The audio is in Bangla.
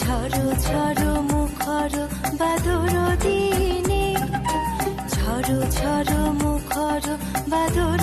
ঝড়ো ঝড়ো মুখর বাদর দিনে। ঝড়ো ঝড়ো মুখর বাদর